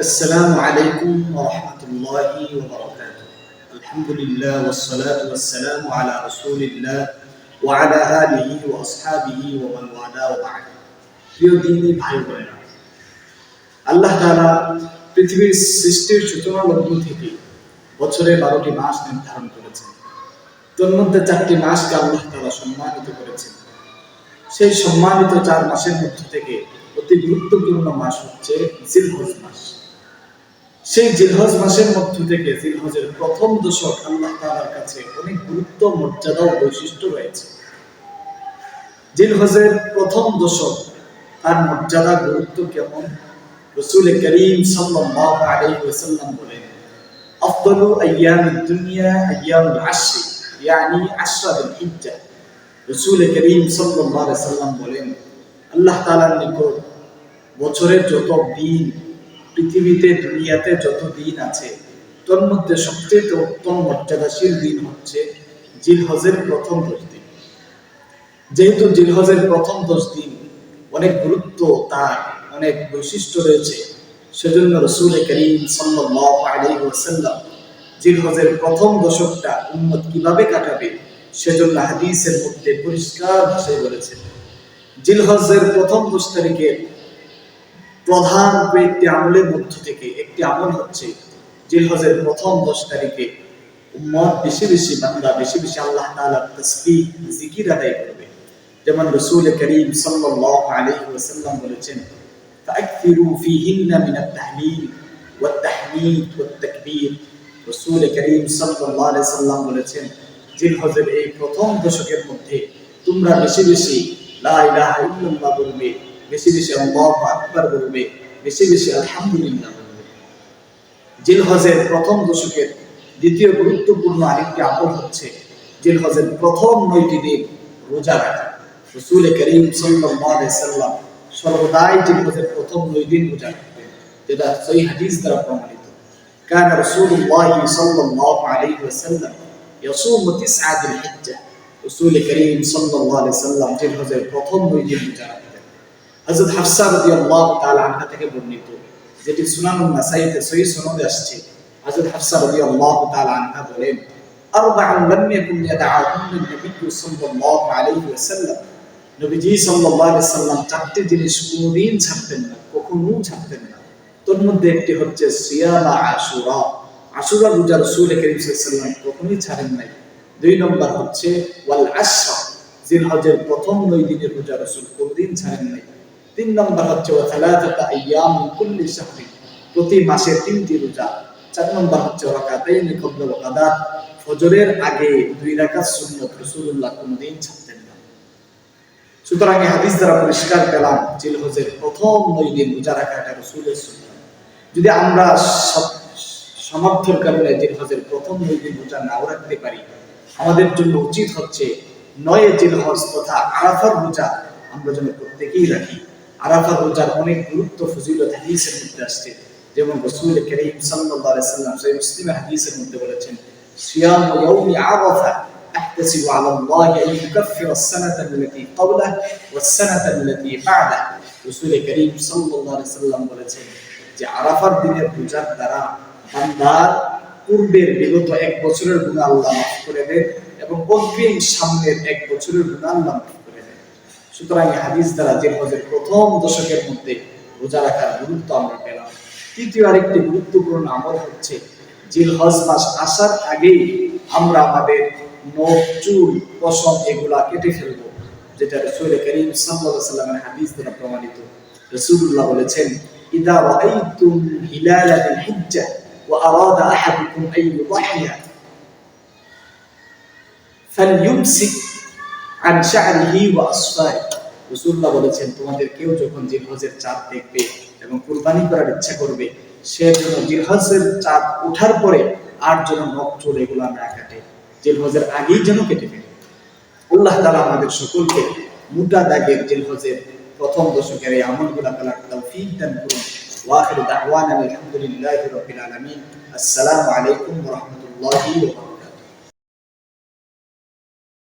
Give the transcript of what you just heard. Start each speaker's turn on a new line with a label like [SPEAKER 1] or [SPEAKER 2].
[SPEAKER 1] السلام عليكم ورحمة الله وبركاته الحمد لله والصلاة والسلام على رسول الله وعلى آله وأصحابه ومن والاه وبعد প্রিয় দিনী ভাই বোনেরা আল্লাহ তাআলা পৃথিবীর সৃষ্টির সূচনা লগ্ন থেকে বছরে বারোটি মাস নির্ধারণ করেছেন তোর মধ্যে চারটি মাসকে আল্লাহ তাআলা সম্মানিত করেছেন সেই সম্মানিত চার মাসের মধ্য থেকে অতি গুরুত্বপূর্ণ মাস হচ্ছে জিলহজ মাস সেই জিলহজ মাসের মধ্য থেকে জিলহজের প্রথম দশক আল্লাহ তাআলার কাছে অনেক গুরুত্ব, মর্যাদা ও বৈশিষ্ট্য রয়েছে। জিলহজের প্রথম দশক তার মর্যাদা, গুরুত্ব কেমন? রসুল করিম সাল্লাল্লাহু আলাইহি ওয়াসাল্লাম বলেন, আফদালু দুনিয়া আইয়ামুল আশর, ইয়ানি আশরা হিজ্জা। রসুল করিম সাল্লাল্লাহু আলাইহি সাল্লাম বলেন, আল্লাহ তাআলার নিকট বছরের যত দিন পৃথিবীতে, দুনিয়াতে যত দিন আছে, তোর মধ্যে সবচেয়ে উত্তম মর্যাদাশীল দিন হচ্ছে জিলহজের প্রথম দশ দিন। যেহেতু জিলহজের প্রথম দশ দিন অনেক গুরুত্ব, তার অনেক বৈশিষ্ট্য রয়েছে, সেজন্য রসুল করিম ওয়াসাল্লাম জিলহজের প্রথম দশকটা উম্মত কীভাবে কাটাবে, সেজন্য হাদিসের মধ্যে পরিষ্কার ভাষায় বলেছেন। জিলহজের প্রথম দশ তারিখের প্রধান কয়েকটি আমলের মধ্য থেকে একটি আমল হচ্ছে যে জিলহজের প্রথম দশ তারিখে উম্মত বেশি বেশি বান্দা, বেশি বেশি আল্লাহ তাআলার তাসবিহ, জিকির আদায় করবে। যেমন রাসূল করিম সাল্লাল্লাহু আলাইহি ওয়াসাল্লাম বলেছেন ফাকফিরু ফিহিন্না মিন আত-তাহলিল ওয়াত-তাহমীদ ওয়াত-তাকবীর রাসূল করিম সাল্লাল্লাহু আলাইহি সাল্লাম বলেছেন, জিলহজের এই প্রথম দশকের মধ্যে তোমরা বেশি বেশি লা ইলাহা ইল্লাল্লাহ বলবে বেশি বেশি আল্লাহু আকবার বলবে বেশি বেশি আলহামদুলিল্লাহ বলবে জিলহজের প্রথম দশকের দ্বিতীয় গুরুত্বপূর্ণ আরেকটি আমল হচ্ছে জিলহজের প্রথম নয়টি দিন রোজা রাখা রসুল করিম সাল্লাল্লাহু আলাইহি সাল্লাম সর্বদাই জিলহজের প্রথম নয় দিন রোজা রাখতেন যেটা সহিহ হাদিস দ্বারা প্রমাণিত كان رسول الله صلى الله عليه وسلم يصوم تسعة ذي الحجة رسول كريم صلى الله عليه وسلم জিলহজের প্রথম নয় দিন রোজা রাখতেন হযরত হাফসা রাদিয়াল্লাহু তাআলা আনহা থেকে বর্ণিত যেটি সুনানুন নাসাইতে সহিহ সনদে আসছে হযরত হাফসা রাদিয়াল্লাহু তাআলা আনহা বলেন أربع لم يكن يدعهن النبي صلى الله عليه وسلم নবীজি সাল্লাল্লাহু আলাইহি সাল্লাম চারটি জিনিস কোনোদিন ছাড়তেন না কখনো ছাড়তেন না তোর মধ্যে একটি হচ্ছে সিয়ামা আশুরা আশুরা রোজা রাসূল করিম সাল্লাল্লাহু আলাইহি কখনোই ছাড়েন নাই দুই নম্বর হচ্ছে ওয়াল আশরা জিলহজের প্রথম নয় দিনের রোজা রাসূল কোনোদিন ছাড়েন নাই তিন নম্বর হচ্ছে প্রতি মাসে তিনটি রোজা। চার নম্বর হচ্ছে ফজরের আগে দুই রাকাত সুন্নত রাসূলুল্লাহ কোনোদিন ছাড়তেন না। সুতরাং এই হাদিস দ্বারা পরিষ্কার পেলাম, জিলহজের প্রথম নয় দিন রোজা রাখা এটা রাসূলের সুন্নাত। যদি আমরা সামর্থ্যের কারণে জিলহজের প্রথম নয় দিন রোজা নাও রাখতে পারি, আমাদের জন্য উচিত হচ্ছে নয় জিলহজ তথা আরাফার রোজা আমরা যেন প্রত্যেকেই রাখি। আরাফার রোজার অনেক গুরুত্ব ফজিলত হাদিসের মধ্যে আসছে যেমন রসুল করিম সাল্লাল্লাহু আলাইহি সাল্লাম সহিহ মুসলিমের হাদিসের মধ্যে বলেছেন সিয়াম ইয়াউমি আরাফা أحتسب على الله أن يكفر السنة التي قبله والسنة التي بعده রসুল করিম সাল্লাল্লাহু আলাইহি সাল্লাম বলেছেন যে আরাফার দিনের পূজার দ্বারা বান্দার পূর্বের বিগত এক বছরের গুনাহ আল্লাহ মাফ করে দেন এবং অগ্রিম সামনের এক বছরের গুনাহ আল্লাহ মাফ করে দেন সুতরাং এই হাদিস দ্বারা যে হজের প্রথম দশকের মধ্যে রোজা রাখার গুরুত্ব আমরা পেলাম। তৃতীয় আরেকটি গুরুত্বপূর্ণ আমল হচ্ছে যে হজ মাস আসার আগেই আমরা আমাদের নখ, চুল, পশম এগুলা কেটে ফেলব, যেটা রসুল করিম সাল্লামের হাদিস দ্বারা প্রমাণিত। রসুল্লাহ বলেছেন, ইদা রাআইতুম হিলালাল হিজ্জা ওয়া আরাদা আহাদুকুম আন ইউদাহিয়া ফালইুমসিক আন শা'রিহি ওয়া আসফারি রাসূলুল্লাহ বলেছেন, তোমাদের কেউ যখন চাঁদ দেখবে এবং কুরবানি করার ইচ্ছা করবে, সে চাঁদ ওঠার পরে আর যেন এগুলো না কাটে। আগেই যেন কেটে ফেলে। আল্লাহ তাআলা আমাদের সকলকে মোটা দাগের প্রথম দশকের এই আমলগুলো করার তৌফিক দান করুন। ওয়াখির দাওয়ানা আলহামদুলিল্লাহি রাব্বিল আলামিন। আসসালামু আলাইকুম ওয়া রাহমাতুল্লাহি ওয়া